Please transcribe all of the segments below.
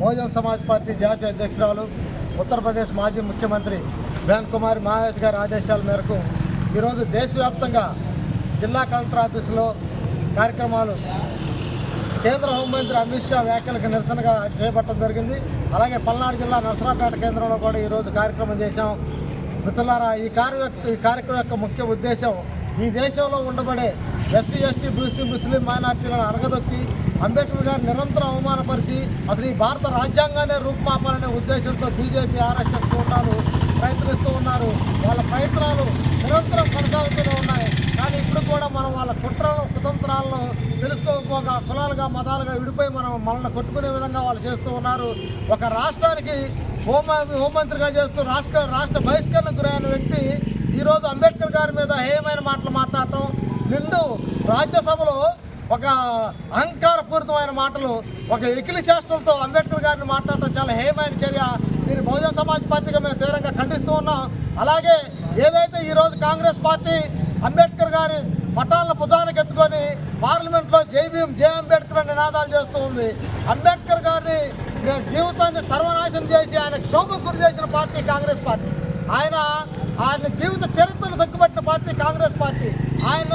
Bahujan Samaj party జాతీయ అధ్యక్షురాలు ఉత్తరప్రదేశ్ మాజీ ముఖ్యమంత్రి బేన్ కుమార్ మాయావతి గారి ఆదేశాల మేరకు ఈరోజు దేశవ్యాప్తంగా జిల్లా కలెక్టర్ ఆఫీసులో కార్యక్రమాలు కేంద్ర హోంమంత్రి అమిత్ షా వ్యాఖ్యలకు నిరసనగా చేపట్టడం జరిగింది. అలాగే పల్నాడు జిల్లా నరసరాపేట కేంద్రంలో కూడా ఈరోజు కార్యక్రమం చేశాం. మిత్రులారా ఈ కార్య ఈ కార్యక్రమం యొక్క ముఖ్య ఉద్దేశం ఈ దేశంలో ఉండబడే ఎస్సీ ఎస్టీ బీసీ ముస్లిం మైనార్టీలను అరగదొక్కి అంబేద్కర్ గారు నిరంతరం అవమానపరిచి అసలు ఈ భారత రాజ్యాంగాన్ని రూపుమాపాలనే ఉద్దేశంతో బీజేపీ ఆర్ఎస్ఎస్ కూటాలు ప్రయత్నిస్తూ ఉన్నారు. వాళ్ళ ప్రయత్నాలు నిరంతరం కొనసాగుతూనే ఉన్నాయి. కానీ ఇప్పుడు కూడా మనం వాళ్ళ కుట్రలను కుతంత్రాలను తెలుసుకోకపోగా కులాలుగా మతాలుగా విడిపోయి మనం మనల్ని కొట్టుకునే విధంగా వాళ్ళు చేస్తూ ఉన్నారు. ఒక రాష్ట్రానికి హోమ హోంమంత్రిగా చేస్తూ రాష్ట్ర రాష్ట్ర బహిష్కరణకు గురైన వ్యక్తి ఈరోజు అంబేద్కర్ గారి మీద రాజ్యసభలో ఒక అహంకారపూరితమైన మాటలు ఒక ఎకిలి శాస్త్రంతో అంబేద్కర్ గారిని మాట్లాడటం చాలా హేయమైన చర్య. దీన్ని బహుజన సమాజ్ పార్టీగా మేము తీవ్రంగా ఖండిస్తూ ఉన్నాం. అలాగే ఏదైతే ఈరోజు కాంగ్రెస్ పార్టీ అంబేద్కర్ గారి పట్టాలను భుజానికి ఎత్తుకొని పార్లమెంట్లో జై భీమ్ జై అంబేద్కర్ అని నినాదాలు చేస్తూ ఉంది. అంబేద్కర్ గారిని జీవితాన్ని సర్వనాశనం చేసి ఆయన క్షోభకు గురి చేసిన పార్టీ కాంగ్రెస్ పార్టీ. ఆయన ఆయన జీవిత చరిత్రను తగ్గుపట్టిన పార్టీ కాంగ్రెస్ పార్టీ. ఆయన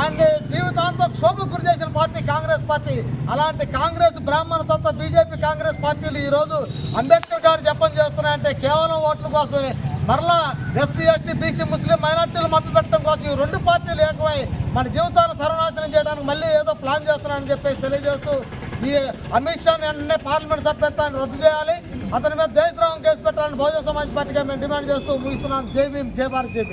ఆయన జీవితాంతం క్షోభకు గురి చేసిన పార్టీ కాంగ్రెస్ పార్టీ. అలాంటి కాంగ్రెస్ బ్రాహ్మణ తత్వ బీజేపీ కాంగ్రెస్ పార్టీలు ఈరోజు అంబేద్కర్ గారు జపం చేస్తున్నాయంటే కేవలం ఓట్ల కోసమే. మరలా ఎస్సీ ఎస్టీ బీసీ ముస్లిం మైనార్టీలు మభ్యపెట్టడం కోసం ఈ రెండు పార్టీలు ఏకమై మన జీవితాలను సర్వనాశనం చేయడానికి మళ్ళీ ఏదో ప్లాన్ చేస్తున్నారని చెప్పేసి తెలియజేస్తూ ఈ అమిత్ షాని వెంటనే పార్లమెంట్ సభ్యత్వాన్ని రద్దు చేయాలి. అతని మీద దేశద్రోహం కేసు పెట్టాలని బహుజన సమాజ్ పార్టీగా మేము డిమాండ్ చేస్తూ ముగిస్తున్నాం. జై భీమ్ జై భారత్ జై